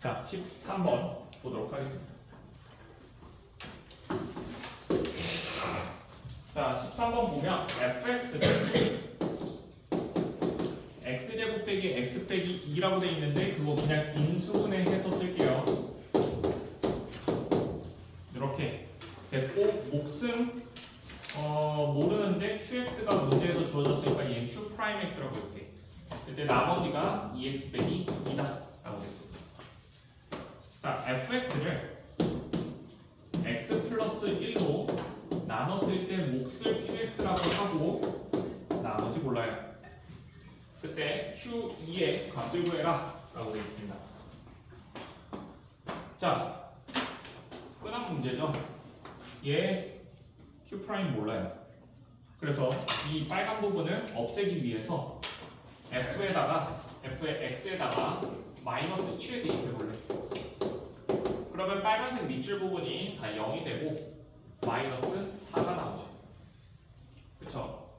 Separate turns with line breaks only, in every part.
자, 13번 보도록 하겠습니다. 자, 13번 보면 fx는 x제곱 빼기 x 빼기 2라고 돼 있는데 그거 그냥 인수분해 해서 쓸게요. 이렇게 됐고 목숨 어, 모르는데 qx가 문제에서 주어졌으니까 얘 q 프라임 x라고 이렇게 그때 나머지가 2x 빼기 2다 라고. 자, fx를 x 플러스 1로 나눴을 때 몫을 qx라고 하고 나머지 몰라요. 그때 q2의 값을 구해라 라고 되어 있습니다. 자, 끝난 문제죠. 얘 q 프라임 몰라요. 그래서 이 빨간 부분을 없애기 위해서 f에다가 f의 x에다가 마이너스 1을 대입해 볼래. 그러면 빨간색 밑줄 부분이 다 0이 되고 마이너스 4가 나오죠. 그쵸?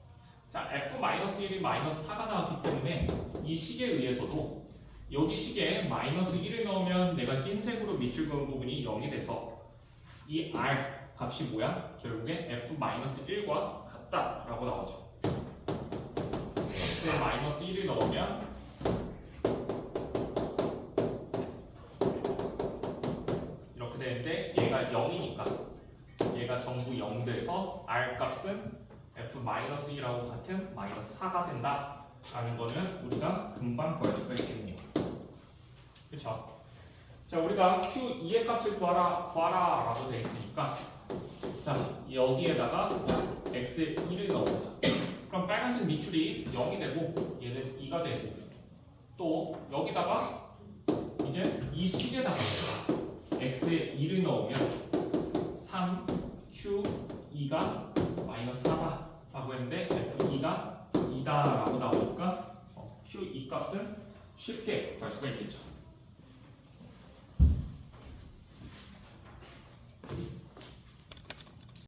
자, f-1이 마이너스 4가 나왔기 때문에 이 식에 의해서도 여기 식에 마이너스 1을 넣으면 내가 흰색으로 밑줄 그은 부분이 0이 돼서 이 r 값이 뭐야? 결국에 f-1과 같다라고 나오죠. x에 마이너스 1을 넣으면 이렇게 되는데 얘가 0이니까 얘가 전부 0 돼서 r 값은 f-2라고 같은 마이너스 4가 된다 라는 거는 우리가 금방 구할 수가 있겠네요 그쵸? 자 우리가 q2의 값을 구하라 구하라 라고 되어 있으니까 자 여기에다가 x에 1을 넣어보자 그럼 빨간색 밑줄이 0이 되고 얘는 2가 되고 또 여기다가 이제 이 식에다가 x에 1을 넣으면 3 q 2가 마이너스 4다 라고 했는데 f2가 2다 라고 나오니까 어, q2 값은 쉽게 구할 수가 있겠죠